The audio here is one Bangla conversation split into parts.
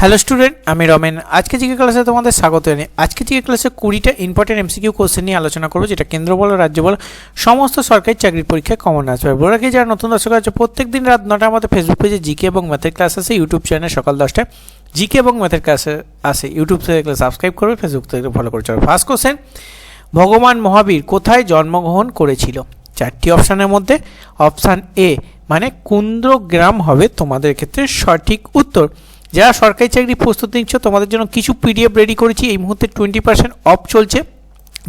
হ্যালো স্টুডেন্ট আমি রমেন। আজকে জিকে ক্লাসে তোমাদের স্বাগত জানাই। আজকে জিকে ক্লাসে কুড়িটা ইম্পর্টেন্ট এমসিকিউ কোশ্চেন নিয়ে আলোচনা করব, যেটা কেন্দ্র বলো, রাজ্য বলো, সমস্ত সরকারি চাকরির পরীক্ষায় কমন আসবে বলে রাখি যারা নতুন দর্শক আছে প্রত্যেক দিন রাত নটার আমাদের ফেসবুক পেজে জিকে এবং ম্যাথের ক্লাস আছে ইউটিউব চ্যানেল সকাল দশটায়। জিকে এবং ম্যাথের ক্লাসে আসে ইউটিউব থেকে সাবস্ক্রাইব করবে ফেসবুক থেকে ফলো করে চলো ফার্স্ট কোশ্চেন ভগবান মহাবীর কোথায় জন্মগ্রহণ করেছিল? চারটি অপশানের মধ্যে। অপশান এ মানে কুন্দ্রগ্রাম হবে তোমাদের ক্ষেত্রে সঠিক উত্তর। যারা সরকারি চাকরি প্রস্তুতি নিচ্ছ, তোমাদের জন্য কিছু পিডিএফ রেডি করেছি। এই মুহূর্তে টোয়েন্টি পার্সেন্ট অফ চলছে।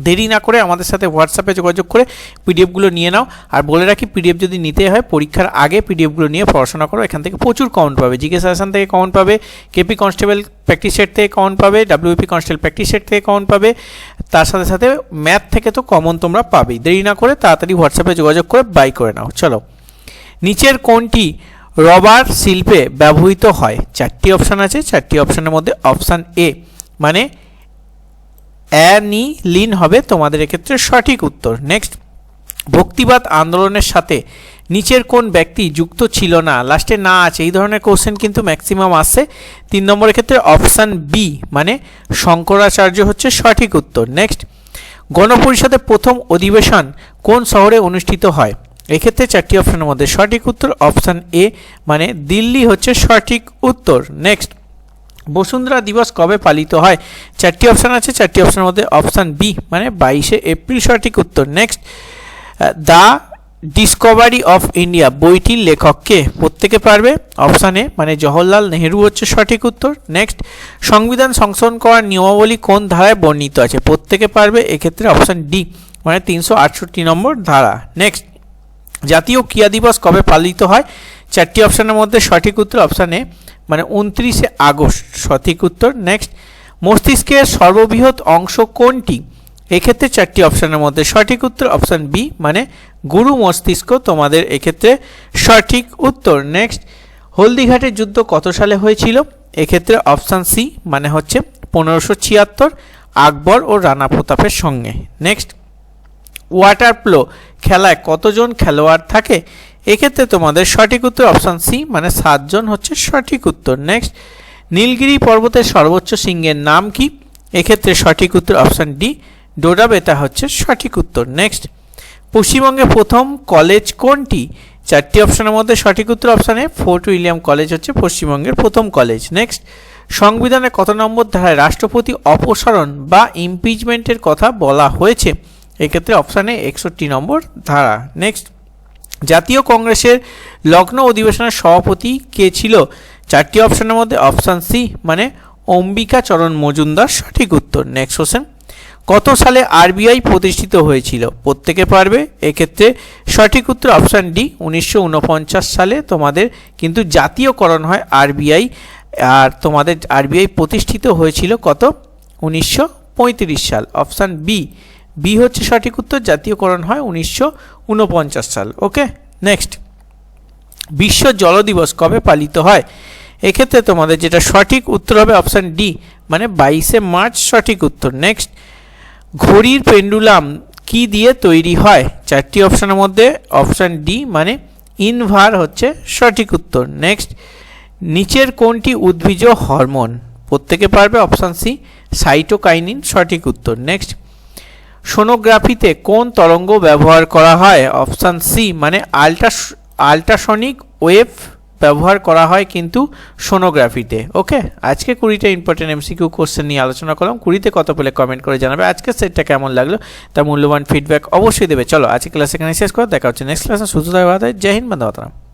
দেরি না করে আমাদের সাথে হোয়াটসঅ্যাপে যোগাযোগ করে পিডিএফগুলো নিয়ে নাও। আর বলে রাখি পিডিএফ যদি নিতে হয়, পরীক্ষার আগে পিডিএফগুলো নিয়ে পড়াশোনা করো। এখান থেকে প্রচুর কমেন্ট পাবে। জিকে সাজেশন থেকে কমেন্ট পাবে কেপি কনস্টেবল প্র্যাকটিস সেট থেকে কমেন্ট পাবে ডাব্লিউপি কনস্টেবল প্র্যাকটিস সেট থেকে কমেন্ট পাবে। তার সাথে সাথে ম্যাথ থেকে তো কমন তোমরা পাবেই। দেরি না করে তাড়াতাড়ি হোয়াটসঅ্যাপে যোগাযোগ করে বাই করে নাও। চলো। নিচের কোনটি রবার শিল্পে ব্যবহৃত হয়। চারটি অপশান আছে, চারটি অপশানের মধ্যে অপশান এ মানে অ্যানিলিন হবে তোমাদের এক্ষেত্রে সঠিক উত্তর। নেক্সট ভক্তিবাদ আন্দোলনের সাথে নিচের কোন ব্যক্তি যুক্ত ছিল না? লাস্টে না আছে, এই ধরনের কোশ্চেন কিন্তু ম্যাক্সিমাম আসছে। তিন নম্বরের ক্ষেত্রে অপশান বি মানে শঙ্করাচার্য হচ্ছে সঠিক উত্তর। নেক্সট গণপরিষদের প্রথম অধিবেশন কোন শহরে অনুষ্ঠিত হয়? এক্ষেত্রে চারটি অপশনের মধ্যে সঠিক উত্তর অপশান এ মানে দিল্লি হচ্ছে সঠিক উত্তর। নেক্সট বসুন্ধরা দিবস কবে পালিত হয়? চারটি অপশান আছে, চারটি অপশানের মধ্যে অপশান বি মানে বাইশে এপ্রিল সঠিক উত্তর। Next the discovery of India, বইটির লেখককে প্রত্যেকে পারবে? অপশান মানে জওহরলাল নেহেরু হচ্ছে সঠিক উত্তর। নেক্সট সংবিধান সংশোধন করার নিয়মাবলী কোন ধারায় বর্ণিত আছে? প্রত্যেকে পারবে? এক্ষেত্রে অপশান ডি মানে তিনশো আটষট্টি নম্বর ধারা। নেক্সট জাতীয় ক্রিয়া দিবস কবে পালিত হয়? চারটি অপশানের মধ্যে সঠিক উত্তর অপশানে মানে উনত্রিশে আগস্ট সঠিক উত্তর। নেক্সট মস্তিষ্কের সর্ববৃহৎ অংশ কোনটি? এক্ষেত্রে চারটি অপশানের মধ্যে সঠিক উত্তর অপশান বি মানে গুরু মস্তিষ্ক তোমাদের এক্ষেত্রে সঠিক উত্তর। নেক্সট হলদিঘাটের যুদ্ধ কত সালে হয়েছিল? এক্ষেত্রে অপশান সি মানে হচ্ছে পনেরোশো ছিয়াত্তর, আকবর ও রানা প্রতাপের সঙ্গে। নেক্সট ওয়াটার প্লো খেলায় কতজন খেলোয়াড় থাকে? এক্ষেত্রে তোমাদের সঠিক উত্তর অপশান সি মানে সাতজন হচ্ছে সঠিক উত্তর। নেক্সট নীলগিরি পর্বতের সর্বোচ্চ সিংহের নাম কি? এক্ষেত্রে সঠিক উত্তর অপশান ডি ডোডাবেতা হচ্ছে সঠিক উত্তর। নেক্সট পশ্চিমবঙ্গে প্রথম কলেজ কোনটি? চারটি অপশানের মধ্যে সঠিক উত্তর অপশানে ফোর্ট উইলিয়াম কলেজ হচ্ছে পশ্চিমবঙ্গের প্রথম কলেজ নেক্সট সংবিধানে কত নম্বর ধারায় রাষ্ট্রপতি অপসারণ বা ইমপিচমেন্টের কথা বলা হয়েছে? এক্ষেত্রে অপশানে একষট্টি নম্বর ধারা। নেক্সট জাতীয় কংগ্রেসের লগ্ন অধিবেশনের সভাপতি কে ছিল? চারটি অপশানের মধ্যে অপশান সি মানে অম্বিকা চরণ মজুমদার সঠিক উত্তর। নেক্সট কোশ্চেন কত সালে আরবিআই প্রতিষ্ঠিত হয়েছিল? প্রত্যেকে পারবে? এক্ষেত্রে সঠিক উত্তর অপশান ডি উনিশশো ঊনপঞ্চাশ সালে তোমাদের কিন্তু জাতীয়করণ হয় আরবিআই আর তোমাদের আরবিআই প্রতিষ্ঠিত হয়েছিল কত? উনিশশো পঁয়ত্রিশ সাল। অপশান বি বি হচ্ছে সঠিক উত্তর, জাতীয়করণ হয় উনিশশো ঊনপঞ্চাশ সাল। Okay, next. বিশ্ব জল দিবস কবে পালিত হয়? এক্ষেত্রে তোমাদের যেটা সঠিক উত্তর হবে অপশান ডি মানে বাইশে মার্চ সঠিক উত্তর। নেক্সট। ঘড়ির পেন্ডুলাম কি দিয়ে তৈরি হয়? চারটি অপশানের মধ্যে অপশান ডি মানে ইনভার হচ্ছে সঠিক উত্তর। নেক্সট। নিচের কোনটি উদ্ভিজ হরমোন? প্রত্যেকে পারবে অপশান সি, সাইটোকাইনিন সঠিক উত্তর। নেক্সট। সোনোগ্রাফিতে কোন তরঙ্গ ব্যবহার করা হয়? অপশান সি মানে আল্ট্রা আল্ট্রাসনিক ওয়েভ ব্যবহার করা হয় কিন্তু সোনোগ্রাফিতে। ওকে? আজকে কুড়িটা ইম্পর্টেন্ট এমসিকিউ কোশ্চেন নিয়ে আলোচনা করলাম। কুড়িতে কত পেলে কমেন্ট করে জানাবে। আজকের সেটটা কেমন লাগল? তার মূল্যবান ফিডব্যাক অবশ্যই দেবে। চলো আজকে ক্লাস এখানে শেষ করে। দেখা হচ্ছে নেক্সট ক্লাসে সুস্থ জয় হিন্দ বন্ধু